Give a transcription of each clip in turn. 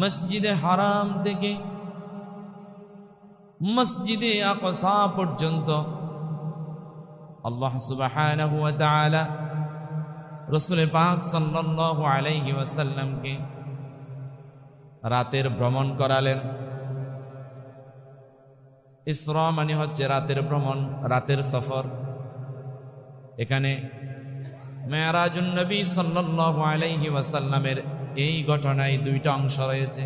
মসজিদে হারাম থেকে মসজিদে আকসা পর্যন্ত আল্লাহ তাআলা রসুল পাক সাল্লাল্লাহু আলাইহি ওয়াসাল্লামকে রাতের ভ্রমণ করালেন। ইসরা মানে হচ্ছে রাতের ভ্রমণ, রাতের সফর। এখানে মেয়ারাজুন নবী সাল্লাল্লাহু আলাইহি ওয়াসাল্লামের এই ঘটনায় দুইটা অংশ রয়েছে।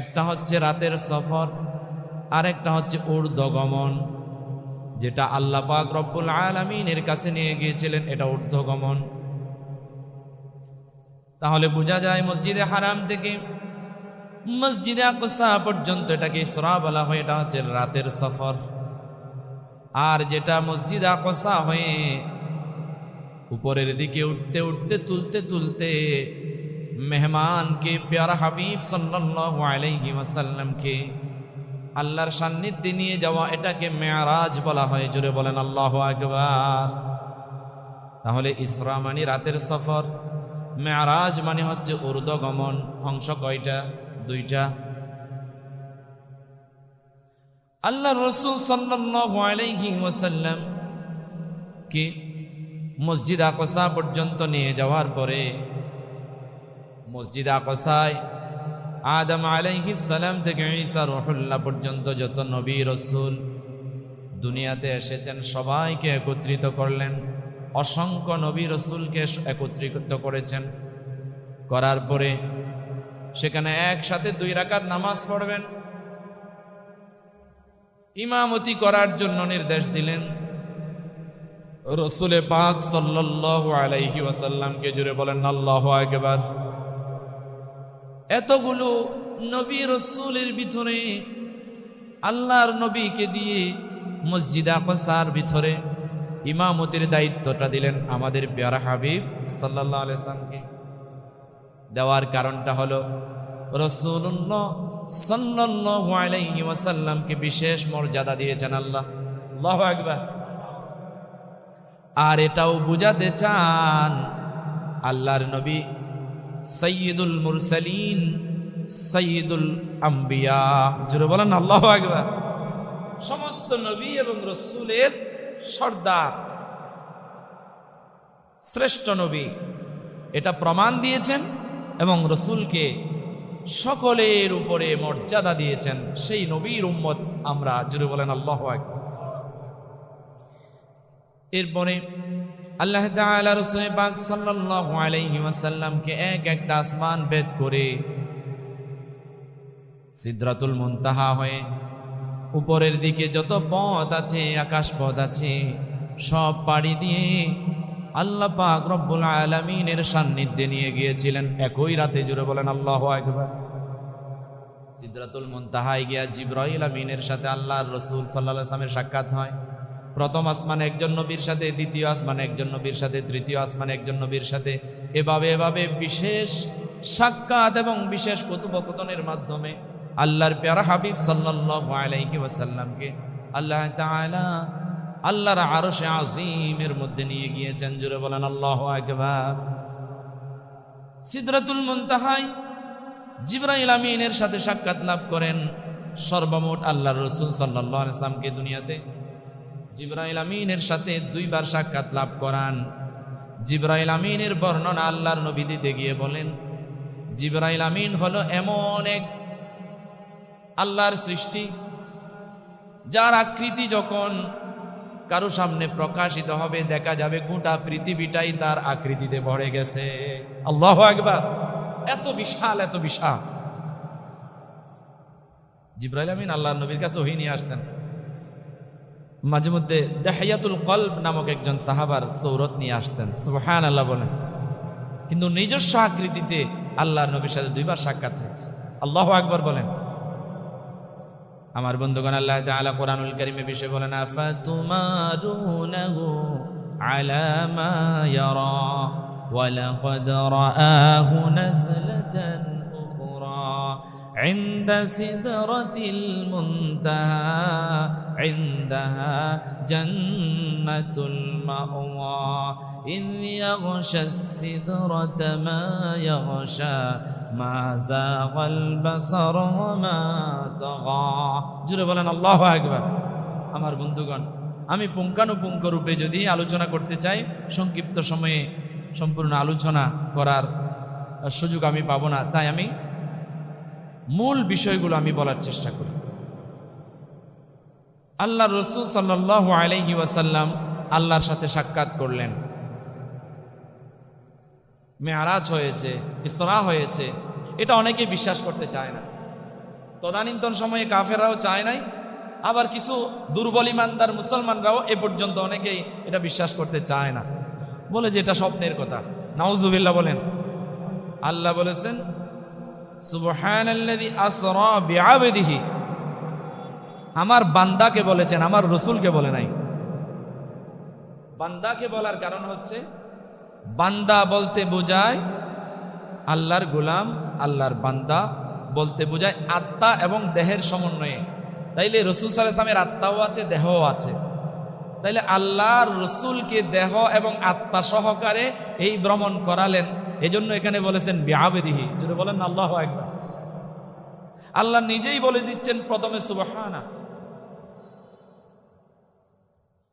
একটা হচ্ছে রাতের সফর আর একটা হচ্ছে ঊর্ধ্বগমন, যেটা আল্লাহ পাক রব্বুল আলামিনের কাছে নিয়ে গিয়েছিলেন, এটা ঊর্ধ্বগমন। তাহলে বোঝা যায় মসজিদে হারাম থেকে মসজিদে আকসা পর্যন্ত এটাকে ইসরা বলা হয়, এটা হচ্ছে রাতের সফর। আর যেটা মসজিদ আকসা হয়ে উপরের দিকে উঠতে উঠতে তুলতে তুলতে মেহমানকে প্যারা হাবিব সাল্লাল্লাহু আলাইহি ওয়াসাল্লামকে আল্লাহর সান্নিধ্যে নিয়ে যাওয়া এটাকে মেয়ারাজ বলা হয়। জুড়ে বলেন, আল্লাহ আকবার। তাহলে ইসরা মানে রাতের সফর, মেয়ারাজ মানে হচ্ছে ঊর্ধ্বগমন, অংশ কয়টা? দুইটা। আল্লাহ রসুল ওয়াসাল্লাম কি, মসজিদ আকসা পর্যন্ত নিয়ে যাওয়ার পরে মসজিদ আকসায়। আদম সালাম থেকে ঈসা রহুল্লাহ পর্যন্ত যত নবী রসুল দুনিয়াতে এসেছেন, সবাইকে একত্রিত করলেন। অসংখ্য নবী রসুলকে একত্রিত করেছেন। করার পরে সেখানে একসাথে দুই রাকাত নামাজ পড়বেন। ইমামতি করার জন্য নির্দেশ দিলেন। রসুলে পাক সাল্লাল্লাহু আলাইহি ওয়াসাল্লামকে জুড়ে বলেন, আল্লাহ আকবার। এতগুলো নবী রসুলের ভিতরে, আল্লাহর নবীকে দিয়ে মসজিদ আকসার ভিতরে ইমামতির দায়িত্বটা দিলেন আমাদের পেয়ারা হাবিব সাল্লাহ আলাইসলামকে দেওয়ার কারণটা হলো রসুল্লাহ ওয়াসাল্লামকে বিশেষ মর্যাদা দিয়েছেন আল্লাহ। আল্লাহু আকবার। আর এটাও বুঝাতে চান, আল্লাহর নবী সৈয়দুল মুরসালিন সৈয়দুল আম্বিয়া। জুড়ে বলেন আল্লাহ আকবার। সমস্ত নবী এবং রসুলের সর্দার, শ্রেষ্ঠ নবী। এটা প্রমাণ দিয়েছেন এবং রসুলকে সকলের উপরে মর্যাদা দিয়েছেন। সেই নবীর উম্মত আমরা জুড়ে বলেন আল্লাহ আকবার। এরপরে আল্লাহ তাআলা রাসূল পাক সাল্লাল্লাহু আলাইহি ওয়াসাল্লামকে এক একটা আসমান ভেদ করে সিদরাতুল মুনতাহা হয়ে উপরের দিকে যত পথ আছে আকাশ পথ আছে, সব পাড়ি দিয়ে আল্লাহ পাক রব্বুল আলামিনের সান্নিধ্যে নিয়ে গিয়েছিলেন। একই রাতে জুড়ে বলেন, আল্লাহু আকবার। সিদরাতুল মুনতাহায় গিয়া জিব্রাইল আমিনের সাথে আল্লাহর রাসূল সাল্লাল্লাহু আলাইহি ওয়াসাল্লামের সাক্ষাৎ হয়। প্রথম আসমানে একজন নবীর সাথে, দ্বিতীয় আসমানে একজন নবীর সাথে, তৃতীয় আসমানে একজন নবীর সাথে। এভাবে এভাবে বিশেষ সাক্ষাৎ এবং বিশেষ কথোপকথনের মাধ্যমে আল্লাহর প্যারা হাবিব সাল্লাল্লাহু আলাইহি ওয়াসাল্লামকে আল্লাহ আল্লাহর সে আজিমের মধ্যে নিয়ে গিয়েছেন। জুড়ে বলেন, আল্লাহু আকবার। সিদরাতুল মুনতাহায় জিবরাইল আমিনের সাথে সাক্ষাৎ লাভ করেন সর্বমোট আল্লাহর রসুল সাল্লাল্লাহু আলাইহি ওয়াসাল্লামকে দুনিয়াতে। জিব্রাইল আমিনের সাথে দুইবার সাক্ষাৎ লাভ করান। জিব্রাইল আমিনের বর্ণনা আল্লাহর নবী দিতে গিয়ে বলেন, জিব্রাইল আমিন হলো এমন এক আল্লাহর সৃষ্টি, যার আকৃতি যখন কারও সামনে প্রকাশিত হবে, দেখা যাবে গোটা পৃথিবীটাই তার আকৃতিতে ভরে গেছে। আল্লাহ একবার এত বিশাল এত বিশাল। জিব্রাইল আমিন আল্লাহর নবীর কাছে ওহি নিয়ে আসতেন। মাঝে মধ্যে দেহায়াতুল কল্ব নামক একজন সাহাবার সৌরত নিয়ে আসতেন। সুবহান আল্লাহ বলেন। কিন্তু নিজস্ব আকৃতিতে আল্লাহর নবীর সাথে দুইবার সাক্ষাৎ হয়েছে। আল্লাহ আকবর বলেন। আমার বন্ধুগণ, আল্লাহ তাআলা কোরআনুল কারীমে বিষয় বলেন, আফাতুমারুনাহু আলা মা ইয়ারা ওয়ালাকাদ রাআহু নাজলাতান عند سدرة المنتهى عندها جنة المأوى إذ يغشى السدرة ما يغشى ما زاغ البصر وما طغى জুড়ে বলেন আল্লাহ আকবার আমার বন্ধুগণ আমি পুঙ্খানুপুঙ্খ রূপে যদি আলোচনা করতে চাই সংক্ষিপ্ত সময়ে সম্পূর্ণ আলোচনা করার সুযোগ আমি পাবো না তাই আমি মূল বিষয়গুলো আমি বলার চেষ্টা করি। আল্লাহ রসুল সাল্লাহ আলহি ওয়াসাল্লাম আল্লাহর সাথে সাক্ষাৎ করলেন। মেয়ারাজ হয়েছে, ইসরা হয়েছে, এটা অনেকে বিশ্বাস করতে চায় না। তদানীন্তন সময়ে কাফেরাও চায় নাই, আবার কিছু দুর্বল ইমানদার মুসলমানরাও এ পর্যন্ত অনেকেই এটা বিশ্বাস করতে চায় না। বলে যে এটা স্বপ্নের কথা। নাউজুবিল্লাহ বলেন, আল্লাহ বলেছেন আমার বান্দাকে বলেছেন, আমার রসুলকে বলে নাই। বান্দাকে বলার কারণ হচ্ছে, বান্দা বলতে বোঝায় আল্লাহর গোলাম, আল্লাহর বান্দা বলতে বোঝায় আত্মা এবং দেহের সমন্বয়ে। তাইলে রসুল সালামের আত্মাও আছে, দেহও আছে। তাইলে আল্লাহর রসুলকে দেহ এবং আত্মা সহকারে এই ভ্রমণ করালেন এই জন্য এখানে বলেছেন, বিআবেদিহি। যদি বলেন, আল্লাহ একবার আল্লাহ নিজেই বলে দিচ্ছেন প্রথমে, সুবাহানা।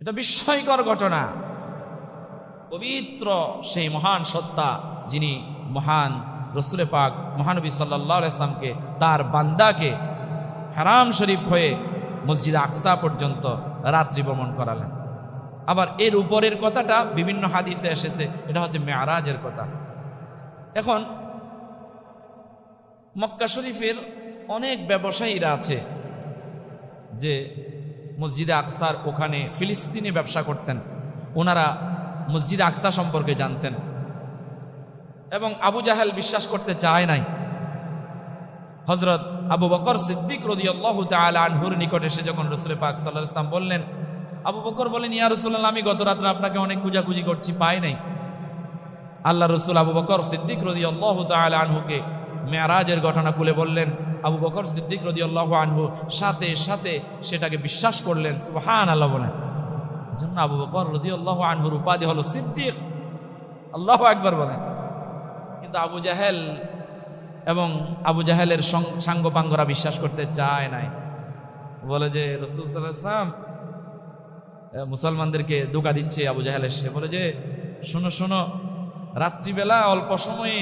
এটা বিস্ময়কর ঘটনা। পবিত্র সেই মহান সত্তা যিনি মহান রসুলে পাক মহানবী সাল্লাহ ইসলামকে তার বান্দাকে হারাম শরীফ হয়ে মসজিদ আকসা পর্যন্ত রাত্রি ভ্রমণ করালেন। আবার এর উপরের কথাটা বিভিন্ন হাদিসে এসেছে, এটা হচ্ছে মেয়ারাজের কথা। এখন, মক্কা শরীফের অনেক ব্যবসায়ীরা আছে যে মসজিদে আকসার ওখানে ফিলিস্তিনে ব্যবসা করতেন। ওনারা মসজিদে আকসা সম্পর্কে জানতেন। এবং আবু জাহেল বিশ্বাস করতে চায় নাই। হজরত আবু বকর সিদ্দিক রদি আল্লাহ আনহুর নিকট এসে যখন রসুল পাক সাল্লাহ ইসলাম বললেন, আবু বকর বলেন, ইয়া রসুল্লাহ আমি গত রাত্রে আপনাকে অনেক খুঁজাখুঁজি করছি, পাই নাই। আল্লাহ রসুল আবু বকর সিদ্দিক রদি আল্লাহ আনহুকে মেয়ারাজের ঘটনা খুলে বললেন। আবু বকর সিদ্দিক রদি আল্লাহ আনহু সাথে সাথে সেটাকে বিশ্বাস করলেন সুহান আল্লাহ বলেন। জন্য আবু বকর রদি আল্লাহ আনহুর উপাধি হলো সিদ্দিক। আল্লাহ একবার বলেন। কিন্তু আবু জাহেল এবং আবু জাহেলের সাঙ্গপাঙ্গরা বিশ্বাস করতে চায় নাই। বলে যে, রসুল সাল্লাম মুসলমানদেরকে দোকা দিচ্ছে আবু জাহেল এসে বলে যে, শোনো শোনো রাত্রিবেলা অল্প সময়ে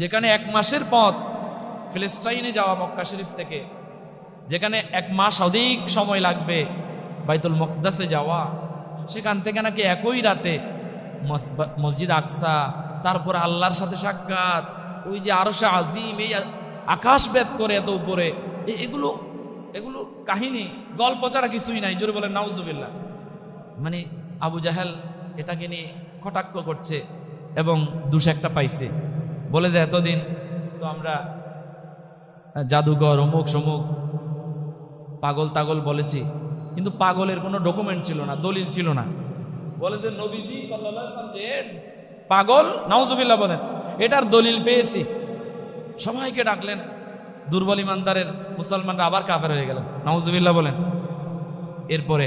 যেখানে এক মাসের পথ ফিলিস্তাইনে যাওয়া মক্কা শরীফ থেকে, যেখানে এক মাস অধিক সময় লাগবে বাইতুল মকদাসে যাওয়া, সেখান থেকে নাকি একই রাতে মসজিদ আকসা, তারপর আল্লাহর সাথে সাক্ষাৎ, ওই যে আরও সে আজিম, এই আকাশ বেদ করে এত উপরে এগুলো এগুলো কাহিনী, গল্প ছাড়া কিছুই নাই, জোরে বলে নাউজুবিল্লা মানে আবু জাহেল এটাকে নিয়ে কটাক্ষ করছে এবং দুশ একটা পাইছে। বলে যে এতদিন তো আমরা জাদুঘর, অমুক সমুক, পাগল তাগল বলেছি, কিন্তু পাগলের কোনো ডকুমেন্ট ছিল না, দলিল ছিল না। বলে যে নবীজি পাগল, নাউজুবিল্লাহ বলেন, এটার দলিল পেয়েছি। সবাইকে ডাকলেন, দুর্বল ইমানদারের মুসলমানরা আবার কাফের হয়ে গেল, নাউজুবিল্লাহ বলেন। এরপরে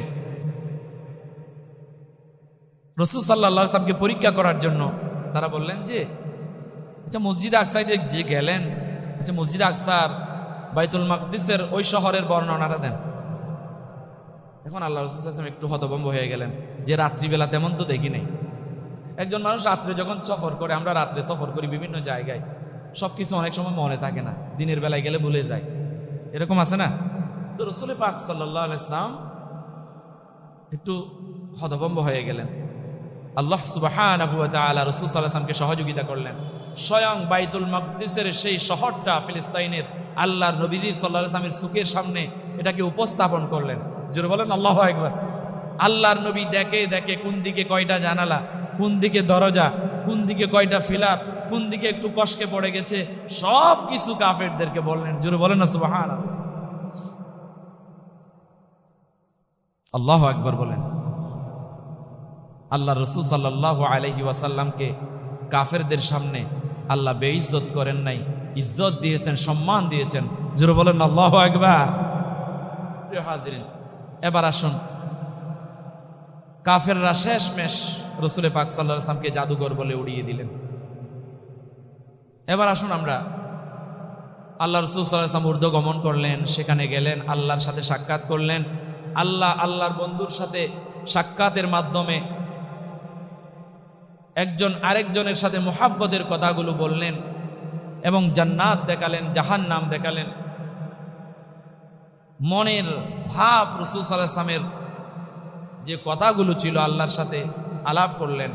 রসুল সাল্লাহ সাল্লামকে পরীক্ষা করার জন্য তারা বললেন যে আচ্ছা মসজিদ আকসাইদে যে গেলেন আচ্ছা মসজিদ আকসার, বাইতুল মাকদিসের ওই শহরের বর্ণনাটা দেন। এখন আল্লাহ রসুল একটু হতভম্ব হয়ে গেলেন যে, রাত্রিবেলা তেমন তো দেখি নেই। একজন মানুষ রাত্রে যখন সফর করে, আমরা রাত্রে সফর করি বিভিন্ন জায়গায় সব কিছু অনেক সময় মনে থাকে না, দিনের বেলায় গেলে ভুলে যায়। এরকম আছে না? তো রসুল পাক সাল্লাহ ইসলাম একটু হতভম্ব হয়ে গেলেন। আল্লাহ সুবাহান রসুল সাল্লাহামকে সহযোগিতা করলেন। স্বয়ং বাইতুল মকদিসের সেই শহরটা ফিলিস্তাইনের আল্লাহর নবীজি সাল্লাহ সুখের সামনে এটাকে উপস্থাপন করলেন। জোরে বলেন, আল্লাহ একবার আল্লাহর নবী দেখে দেখে কোন দিকে কয়টা জানালা, কোন দিকে দরজা, কোন দিকে কয়টা ফিলার কোন দিকে একটু কষ্টে পড়ে গেছে, সব কিছু কাফেরদেরকে বললেন। জোরে বলেন না সুবাহান আল্লাহ একবার বলেন। আল্লাহ রসুল সাল্লাহ আলহি ওয়াসাল্লামকে কাফেরদের সামনে আল্লাহ বেইজ্জত করেন নাই, ইজ্জত দিয়েছেন, সম্মান দিয়েছেন। জোরে বলেন, আল্লাহ একবার প্রিয় এবার আসুন। কাফেররা শেষ মেশ রসুলে পাক সাল্লাহ আসলামকে জাদুঘর বলে উড়িয়ে দিলেন। এবার আসুন আমরা। আল্লাহ রসুল সাল্লাম উর্দু গমন করলেন, সেখানে গেলেন, আল্লাহর সাথে সাক্ষাৎ করলেন। আল্লাহ, আল্লাহর বন্ধুর সাথে সাক্ষাতের মাধ্যমে একজন আরেকজনের সাথে মোহাব্বতের কথাগুলো বললেন এবং জান্নাত দেখালেন জাহান নাম দেখালেন। মনের ভাব রসুল সাল্লামের যে কথাগুলো ছিল আল্লাহর সাথে আলাপ করলেন।